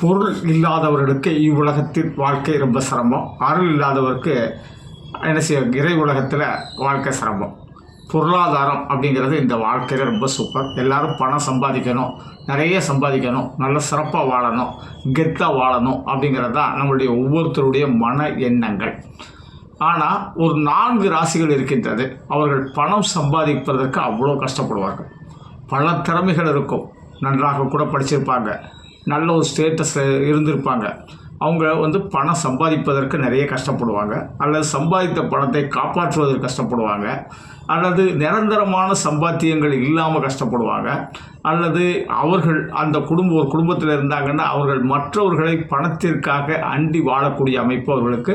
பொருள் இல்லாதவர்களுக்கு இவ்வுலகத்தில் வாழ்க்கை ரொம்ப சிரமம். அருள் இல்லாதவருக்கு என்ன செய்ய இறை உலகத்தில் வாழ்க்கை சிரமம். பொருளாதாரம் அப்படிங்கிறது இந்த வாழ்க்கையில் ரொம்ப சூப்பர் எல்லோரும் பணம் சம்பாதிக்கணும் நிறைய சம்பாதிக்கணும் நல்ல சிறப்பாக வாழணும் கெத்தாக வாழணும் அப்படிங்கிறது தான் நம்மளுடைய ஒவ்வொருத்தருடைய மன எண்ணங்கள். ஆனால் ஒரு நான்கு ராசிகள் இருக்கின்றது. அவர்கள் பணம் சம்பாதிப்பதற்கு அவ்வளோ கஷ்டப்படுவார்கள். பல திறமைகள் இருக்கும். நன்றாக கூட படிச்சிருப்பாங்க. நல்ல ஒரு ஸ்டேட்டஸில் இருந்திருப்பாங்க. அவங்க வந்து பணம் சம்பாதிப்பதற்கு நிறைய கஷ்டப்படுவாங்க. அல்லது சம்பாதித்த பணத்தை காப்பாற்றுவதற்கு கஷ்டப்படுவாங்க. அல்லது நிரந்தரமான சம்பாத்தியங்கள் இல்லாமல் கஷ்டப்படுவாங்க. அல்லது அவர்கள் அந்த குடும்பம் ஒரு குடும்பத்தில் இருந்தாங்கன்னா அவர்கள் மற்றவர்களை பணத்திற்காக அண்டி வாழக்கூடிய அமைப்பு அவர்களுக்கு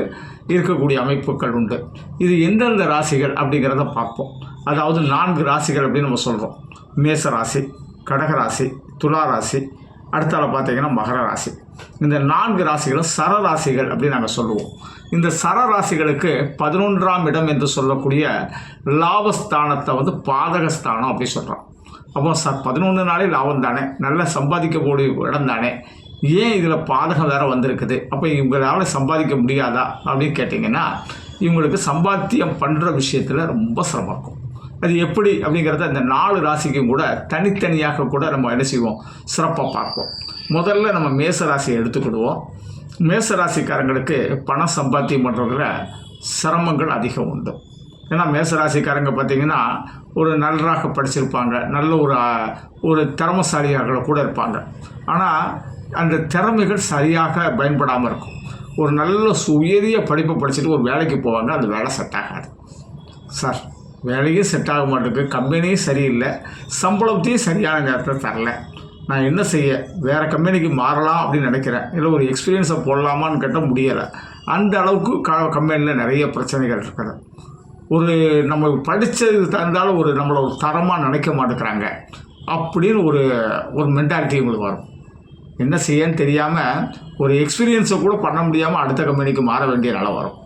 இருக்கக்கூடிய அமைப்புகள் உண்டு. இது எந்தெந்த ராசிகள் அப்படிங்கிறத பார்ப்போம். அதாவது நான்கு ராசிகள் அப்படின்னு நம்ம சொல்கிறோம் மேச ராசி கடகராசி துலா ராசி அடுத்தால பார்த்தீங்கன்னா மகர ராசி. இந்த நான்கு ராசிகளும் சரராசிகள் அப்படின்னு நாங்கள் சொல்லுவோம். இந்த சரராசிகளுக்கு பதினொன்றாம் இடம் என்று சொல்லக்கூடிய லாபஸ்தானத்தை வந்து பாதகஸ்தானம் அப்படி சொல்கிறோம் அப்போ ச பதினொன்று நாளே லாபம் தானே. நல்லா சம்பாதிக்கக்கூடிய இடம் தானே. ஏன் இதில் பாதகம் வேறு வந்திருக்குது? அப்போ இவங்களால சம்பாதிக்க முடியாதா அப்படின்னு கேட்டிங்கன்னா இவங்களுக்கு சம்பாத்தியம் பண்ணுற விஷயத்தில் ரொம்ப சிரமம் இருக்கும். அது எப்படி அப்படிங்கிறத இந்த நாலு ராசிக்கும் கூட தனித்தனியாக கூட நம்ம என்ன செய்வோம்? சிறப்பாக பார்ப்போம். முதல்ல நம்ம மேச ராசியை எடுத்துக்கிடுவோம். மேச ராசிக்காரங்களுக்கு பணம் சம்பாத்தியம் பண்ணுறதுல சிரமங்கள் அதிகம் உண்டு. ஏன்னா மேச ராசிக்காரங்க பார்த்தீங்கன்னா ஒரு நன்றாக படிச்சிருப்பாங்க. நல்ல ஒரு ஒரு திறமசாலியாக கூட இருப்பாங்க. ஆனால் அந்த திறமைகள் சரியாக பயன்படாமல் இருக்கும். ஒரு நல்ல உயரிய படிப்பை படிச்சுட்டு ஒரு வேலைக்கு போவாங்க. அந்த வேலை செட் ஆகாது. சார். வேலையும் செட் ஆக மாட்டேங்குது. கம்பெனியும் சரியில்லை. சம்பளத்தையும் சரியான நேரத்தில் தரல. நான் என்ன செய்ய? வேறு கம்பெனிக்கு மாறலாம் அப்படின்னு நினைக்கிறேன். இல்லை ஒரு எக்ஸ்பீரியன்ஸை போடலாமான்னு கேட்டால் முடியலை. அந்த அளவுக்கு க கம்பெனியில் நிறைய பிரச்சனைகள் இருக்குது. ஒரு நம்ம படித்தது தந்தாலும் ஒரு நம்மளை ஒரு தரமாக நினைக்க மாட்டேங்கிறாங்க. அப்படின்னு ஒரு ஒரு மென்டாலிட்டி உங்களுக்கு வரும். என்ன செய்யன்னு தெரியாமல் ஒரு எக்ஸ்பீரியன்ஸை கூட பண்ண முடியாமல் அடுத்த கம்பெனிக்கு மாற வேண்டிய நிலை வரும்.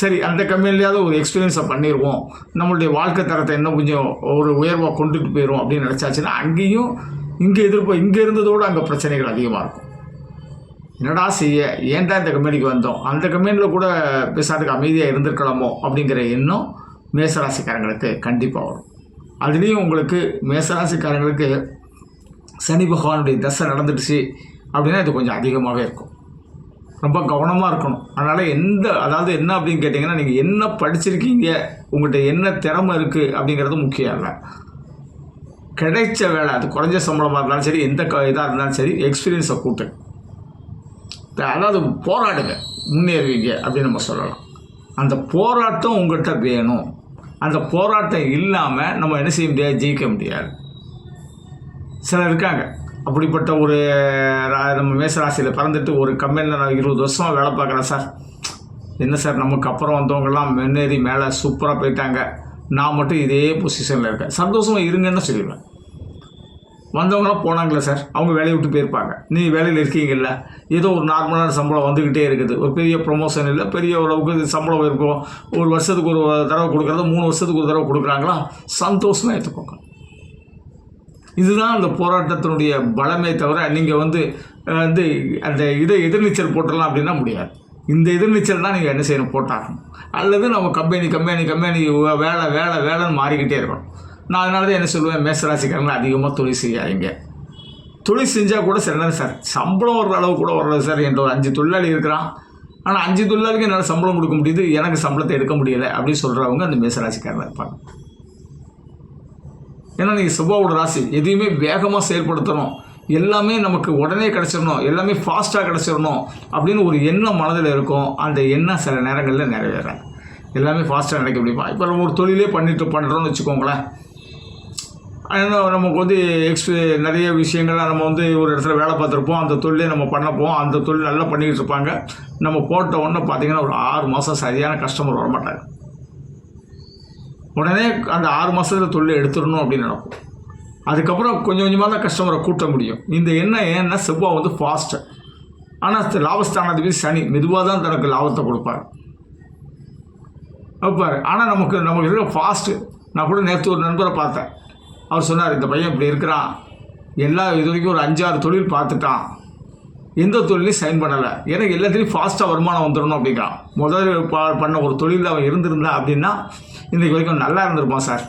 சரி அந்த கம்பெனிலையாவது ஒரு எக்ஸ்பீரியன்ஸை பண்ணிடுவோம் நம்மளுடைய வாழ்க்கை தரத்தை இன்னும் கொஞ்சம் ஒரு உயர்வாக கொண்டுட்டு போயிடும் அப்படின்னு நினச்சாச்சுன்னா அங்கேயும் இங்கே எதிர்ப்பு இங்கே இருந்ததோடு அங்கே பிரச்சனைகள் அதிகமாக இருக்கும். என்னடா செய்ய? ஏன்டா இந்த கம்பெனிக்கு வந்தோம்? அந்த கம்பெனியில் கூட பேசாதுக்கு அமைதியாக இருந்திருக்கலாமோ? அப்படிங்கிற எண்ணம் மேசராசிக்காரங்களுக்கு கண்டிப்பாக வரும். அதுலேயும் உங்களுக்கு மேசராசிக்காரங்களுக்கு சனி பகவானுடைய தசை நடந்துடுச்சு அப்படின்னா இது கொஞ்சம் அதிகமாகவே இருக்கும். ரொம்ப கவனமாக இருக்கணும். அதனால் எந்த அதாவது என்ன அப்படின்னு கேட்டிங்கன்னா நீங்கள் என்ன படிச்சிருக்கீங்க உங்கள்கிட்ட என்ன திறமை இருக்குது அப்படிங்கிறது முக்கியம் இல்லை. கிடைச்ச வேலை அது குறைஞ்ச சம்பளமாக இருந்தாலும் சரி எந்த க இதாக இருந்தாலும் சரி எக்ஸ்பீரியன்ஸை கூட்டு. அதாவது போராடுங்க முன்னேறுவீங்க அப்படின்னு நம்ம சொல்லலாம். அந்த போராட்டம் உங்கள்கிட்ட வேணும். அந்த போராட்டம் இல்லாமல் நம்ம என்ன செய்ய முடியாது? ஜெயிக்க முடியாது. சிலர் இருக்காங்க. அப்படிப்பட்ட ஒரு ரா- நம்ம மேசராசியில் பிறந்துட்டு ஒரு கம்பெனியில் நான் இருபது வருஷம் வேலை பார்க்குறேன் சார். என்ன சார் நமக்கு அப்புறம் வந்தவங்கெல்லாம் முன்னேறி மேலே சூப்பராக போயிட்டாங்க. நான் மட்டும் இதே பொசிஷனில் இருக்கேன். சந்தோஷமாக இருங்கன்னு சொல்லிடுவேன். வந்தவங்களாம் போனாங்களே சார் அவங்க வேலையை விட்டு போயிருப்பாங்க. நீ வேலையில் இருக்கீங்கல்ல ஏதோ ஒரு நார்மலான சம்பளம் வந்துக்கிட்டே இருக்குது. ஒரு பெரிய ப்ரொமோஷன் இல்லை பெரிய அளவுக்கு சம்பளம் இருக்கும். ஒரு வருஷத்துக்கு ஒரு தடவை கொடுக்குறது மூணு வருஷத்துக்கு ஒரு தடவை கொடுக்குறாங்களா? சந்தோஷமாக எடுத்துக்கோங்க. இதுதான் அந்த போராட்டத்தினுடைய பலமே தவிர நீங்கள் வந்து வந்து அந்த இதை எதிர்நீச்சல் போட்டுடலாம் அப்படின்னா முடியாது. இந்த எதிர்நீச்சல் தான் நீங்கள் என்ன செய்யணும் போட்டாகணும். அல்லது நம்ம கம்பெனி கம்பெனி கம்பெனி வேலை வேலை வேலைன்னு மாறிக்கிட்டே இருக்கணும். நான் அதனால தான் என்ன சொல்லுவேன் மேசராசிக்காரங்களை அதிகமாக தொழில் செய்யாதீங்க. தொழில் செஞ்சால் கூட சில நேரம் சார். சம்பளம் வர்ற அளவு கூட வர்றது சார். என்ற ஒரு அஞ்சு தொழிலாளி இருக்கிறான். ஆனால் அஞ்சு தொழிலாளிக்கு என்னால் சம்பளம் கொடுக்க முடியுது. எனக்கு சம்பளத்தை எடுக்க முடியலை அப்படின்னு சொல்கிறவங்க அந்த மேசராசிக்காரங்க இருப்பாங்க. ஏன்னா நீங்கள் சுபாவோட ராசி எதையுமே வேகமாக செயல்படுத்தணும். எல்லாமே நமக்கு உடனே கிடச்சிடணும். எல்லாமே ஃபாஸ்ட்டாக கிடச்சிடணும் அப்படின்னு ஒரு எண்ணம் மனதில் இருக்கும். அந்த எண்ணம் சில நேரங்களில் நிறைவேறாது. எல்லாமே ஃபாஸ்ட்டாக நினைக்க முடியுமா? இப்போ நம்ம ஒரு தொழிலே பண்ணிட்டு பண்ணுறோன்னு வச்சுக்கோங்களேன். நமக்கு வந்து எக்ஸ் நிறைய விஷயங்கள்லாம் நம்ம வந்து ஒரு இடத்துல வேலை பார்த்துருப்போம். அந்த தொழிலே நம்ம பண்ணப்போம். அந்த தொழில் நல்லா பண்ணிக்கிட்டு இருப்பாங்க. நம்ம போட்ட உடனே பார்த்தீங்கன்னா ஒரு ஆறு மாதம் சரியான கஸ்டமர் வரமாட்டாங்க. உடனே அந்த ஆறு மாதத்தில் தொழிலை எடுத்துடணும் அப்படின்னு நினைப்போம். அதுக்கப்புறம் கொஞ்சம் கொஞ்சமாக தான் கஸ்டமரை கூட்ட முடியும். இந்த எண்ணம் ஏன்னா செவ்வாய் வந்து ஃபாஸ்ட்டு ஆனால் லாபஸ்தானாதிபதி சனி மெதுவாக தான் தனக்கு லாபத்தை கொடுப்பாரு. வைப்பார் ஆனால் நமக்கு நமக்கு இருக்க ஃபாஸ்ட்டு நான் கூட நேற்று ஒரு நண்பரை பார்த்தேன். அவர் சொன்னார் இந்த பையன் இப்படி இருக்கிறான். எல்லா இது வரைக்கும் ஒரு அஞ்சாறு தொழில் பார்த்துட்டான். எந்த தொழிலையும் சைன் பண்ணலை. ஏன்னா எல்லாத்துலேயும் ஃபாஸ்ட்டாக வருமானம் வந்துடணும் அப்படிங்கிறான். முதல் பண்ண ஒரு தொழிலில் அவன் இருந்திருந்தா அப்படின்னா இன்றைக்கு வரைக்கும் நல்லா இருந்திருப்பான் சார்.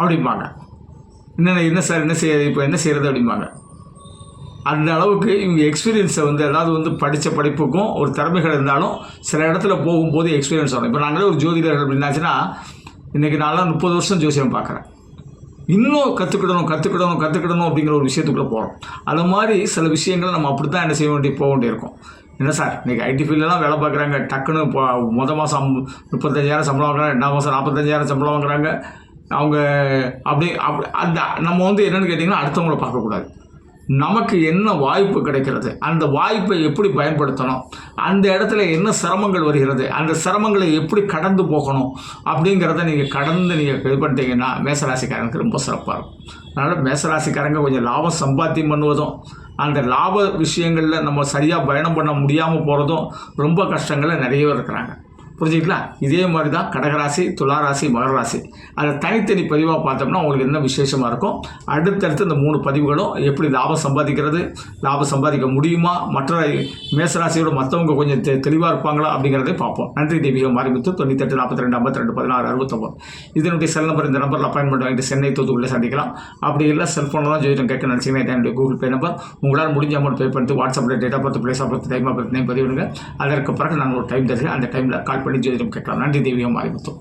அப்படிம்பாங்க. என்ன என்ன சார் என்ன செய்ய இப்போ என்ன செய்கிறது அப்படிம்பாங்க. அந்த அளவுக்கு இவங்க எக்ஸ்பீரியன்ஸை வந்து அதாவது வந்து படித்த படிப்புக்கும் ஒரு திறமைகள் இருந்தாலும் சில இடத்துல போகும்போது எக்ஸ்பீரியன்ஸ் வரும் இப்போ நாங்களே ஒரு ஜோதிடர்கள் அப்படின்னாச்சுன்னா இன்றைக்கி நான்லாம் முப்பது வருஷம் ஜோசியம் பார்க்குறேன். இன்னும் கற்றுக்கிடணும் கற்றுக்கிடணும் கற்றுக்கிடணும் அப்படிங்கிற ஒரு விஷயத்துக்குள்ளே போகிறோம் அது மாதிரி சில விஷயங்களை நம்ம அப்படி தான் என்ன செய்ய வேண்டிய போக வேண்டியிருக்கும். என்ன சார் இன்றைக்கி ஐடி ஃபீல்டெலாம் வேலை பார்க்குறாங்க டக்குன்னு இப்போ மொதல் மாதம் முப்பத்தஞ்சாயிரம் சம்பளம் வாங்குறாங்க ரெண்டாம் மாதம் நாற்பத்தஞ்சாயிரம் சம்பளம் வாங்குறாங்க. அவங்க அப்படி அப்படி அந்த நம்ம வந்து என்னென்னு கேட்டிங்கன்னா அடுத்தவங்கள பார்க்கக்கூடாது. நமக்கு என்ன வாய்ப்பு கிடைக்கிறது? அந்த வாய்ப்பை எப்படி பயன்படுத்தணும்? அந்த இடத்துல என்ன சிரமங்கள் வருகிறது? அந்த சிரமங்களை எப்படி கடந்து போகணும்? அப்படிங்கிறத நீங்கள் கடந்து நீங்கள் இது பண்ணிட்டீங்கன்னா மேசராசிக்காரனுக்கு ரொம்ப சிறப்பாக இருக்கும். அதனால் மேசராசிக்காரங்க கொஞ்சம் லாபம் சம்பாத்தியம் பண்ணுவதும் அந்த லாப விஷயங்களில் நம்ம சரியாக பயணம் பண்ண முடியாமல் போகிறதும் ரொம்ப கஷ்டங்களை நிறையவே இருக்கிறாங்க. புரிஞ்சுக்கலாம் இதே மாதிரி தான் கடகராசி துளாராசி மகர ராசி அதை தனித்தனி பதிவாக பார்த்தோம்னா உங்களுக்கு என்ன விசேஷமாக இருக்கும்? அடுத்தடுத்து இந்த மூணு பதிவுகளும் எப்படி லாபம் சம்பாதிக்கிறது லாபம் சம்பாதிக்க முடியுமா? மற்ற மேசராசியோட மற்றவங்க கொஞ்சம் தெ தெளிவாக இருப்பாங்களா? அப்படிங்கிறதை பார்ப்போம். நன்றி தெய்வீக மாரிமுத்து. தொண்ணூத்தெட்டு நாற்பத்தி ரெண்டு ஐம்பத்தி ரெண்டு பதினாறு அறுபத்தொம்பது. இதனுடைய செல் நம்பர் இந்த நம்பரில் அப்பாயின்மெண்ட் வாங்கிட்டு சென்னை தூத்துக்குள்ளே சந்திக்கலாம். அப்படி இல்லை செல்ஃபோனில் தான் ஜோதிடம் கேட்க நினச்சிங்கன்னா என்னுடைய கூகுள் பே நம்பர் உங்களால் முடிஞ்ச அமௌண்ட் பே பண்ணிட்டு வாட்ஸ்அப்பில் டேட்டா பார்த்து பிளேஸ் பார்த்து டைம் பார்த்து பதிவிடுங்க. அதற்கு பிறகு நாங்கள் ஒரு டைம் தருகிறேன். அந்த டைமில் கால் பண்ணி ஜோதிடம் கேட்கலாம். நன்றி தேவியம் மாரிமுத்து